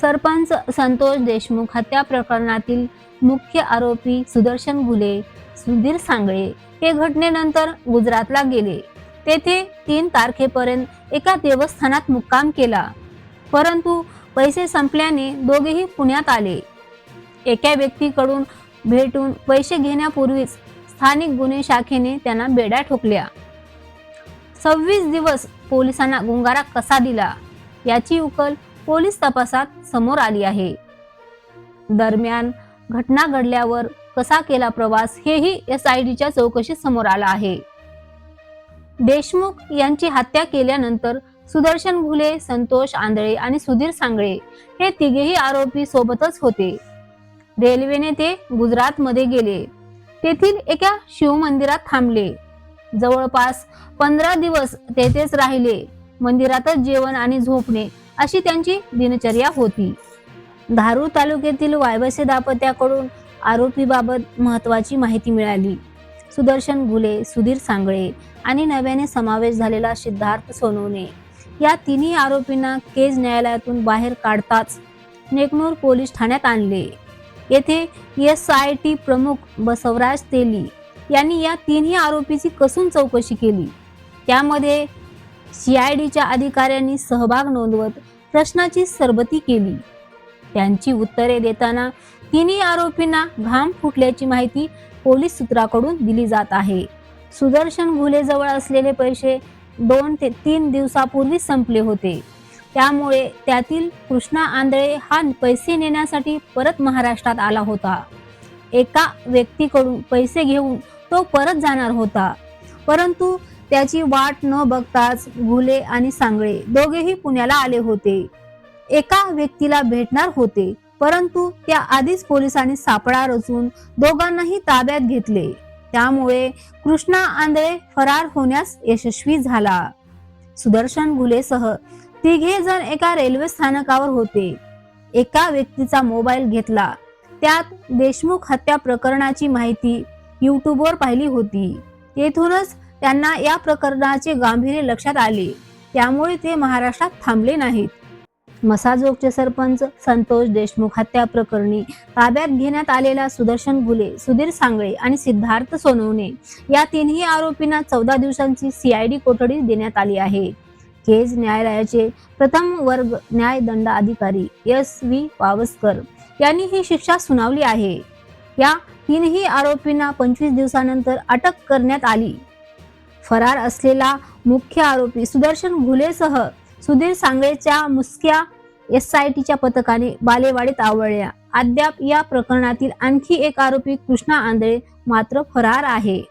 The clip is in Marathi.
सरपंच संतोष देशमुख हत्या प्रकरणातील मुख्य आरोपी सुदर्शन घुले सुधीर सांगळे हे घटनेनंतर गुजरातला गेले. तेथे तीन तारखेपर्यंत एका देवस्थानात मुक्काम केला. परंतु पैसे संपल्याने दोघेही पुण्यात आले. एका व्यक्तीकडून भेटून पैसे घेण्यापूर्वीच स्थानिक गुन्हे शाखेने त्यांना बेड्या ठोकल्या. सव्वीस दिवस पोलिसांना गुंगारा कसा दिला? याची उकल पोलीस तपासात समोर आली आहे. दरम्यान घटना घडल्यावर कसा केला प्रवास हेही एस आय डीच्या चौकशीत समोर आला आहे. देशमुख यांची हत्या केल्यानंतर सुदर्शन घुले संतोष आंधळे आणि सुधीर सांगळे हे तिघेही आरोपी सोबतच होते. रेल्वेने ते गुजरातमध्ये गेले. तेथील एका शिवमंदिरात थांबले. जवळपास पंधरा दिवस तेथेच राहिले. मंदिरातच जेवण आणि झोपणे अशी त्यांची दिनचर्या होती. धारूर तालुक्यातील वायबसे दापत्याकडून आरोपीबाबत महत्वाची माहिती मिळाली. सुदर्शन घुले सुधीर सांगळे आणि नव्याने समावेश झालेला सिद्धार्थ सोनवणे. या तिन्ही आरोपींना केज न्यायालयातून बाहेर काढताच नेकनूर पोलीस ठाण्यात आणले. येथे एस आय टी प्रमुख बसवराज तेली यांनी या तिन्ही आरोपीची कसून चौकशी केली? त्यामध्ये सीआयडीच्या अधिकाऱ्यांनी सहभाग नोंदवत प्रश्नाची सरबती केली. त्यांची उत्तरे देताना तिन्ही आरोपींना घाम फुटल्याची माहिती पोलीस सूत्राकडून दिली जात आहे. सुदर्शन घुलेजवळ असलेले पैसे दोन ते तीन दिवसापूर्वी संपले होते. त्यामुळे त्यातील कृष्णा आंधळे हा पैसे नेण्यासाठी परत महाराष्ट्रात आला होता. एका व्यक्तीकडून पैसे घेऊन तो परत जाणार होता. परंतु त्याची वाट न बघताच घुले आणि सांगळे दोघेही पुण्याला आले होते. एका व्यक्तीला भेटणार होते परंतु त्या आधीच पोलिसांनी सापळा रचून दोघांनाही ताब्यात घेतले. त्यामुळे कृष्णा आंधळे फरार होण्यास यशस्वी झाला. सुदर्शन घुलेसह तिघे जण एका रेल्वे स्थानकावर होते. एका व्यक्तीचा मोबाईल घेतला. त्यात देशमुख हत्या प्रकरणाची माहिती युट्यूबवर पाहिली होती. तेथूनच त्यांना या प्रकरणाचे गांभीर्य लक्षात आले. त्यामुळे ते महाराष्ट्रात थांबले नाहीत. मसाजोगचे सरपंच संतोष देशमुख हत्या प्रकरणी ताब्यात घेण्यात आलेला सुदर्शन गुले सुधीर सांगळे आणि सिद्धार्थ सोनवणे या तिन्ही आरोपींना चौदा दिवसांची सीआयडी कोठडी देण्यात आली आहे. केज न्यायालयाचे प्रथम वर्ग न्याय दंड अधिकारी एस व्ही पावसकर यांनी ही शिक्षा सुनावली आहे. या तीनही आरोपींना पंचवीस दिवसानंतर अटक करण्यात आली. फरार असलेला मुख्य आरोपी सुदर्शन घुलेसह सुधीर सांगळेच्या मुसक्या एस आय टीच्या पथकाने बालेवाडीत आवळल्या. अद्याप या प्रकरणातील आणखी एक आरोपी कृष्णा आंधळे मात्र फरार आहे.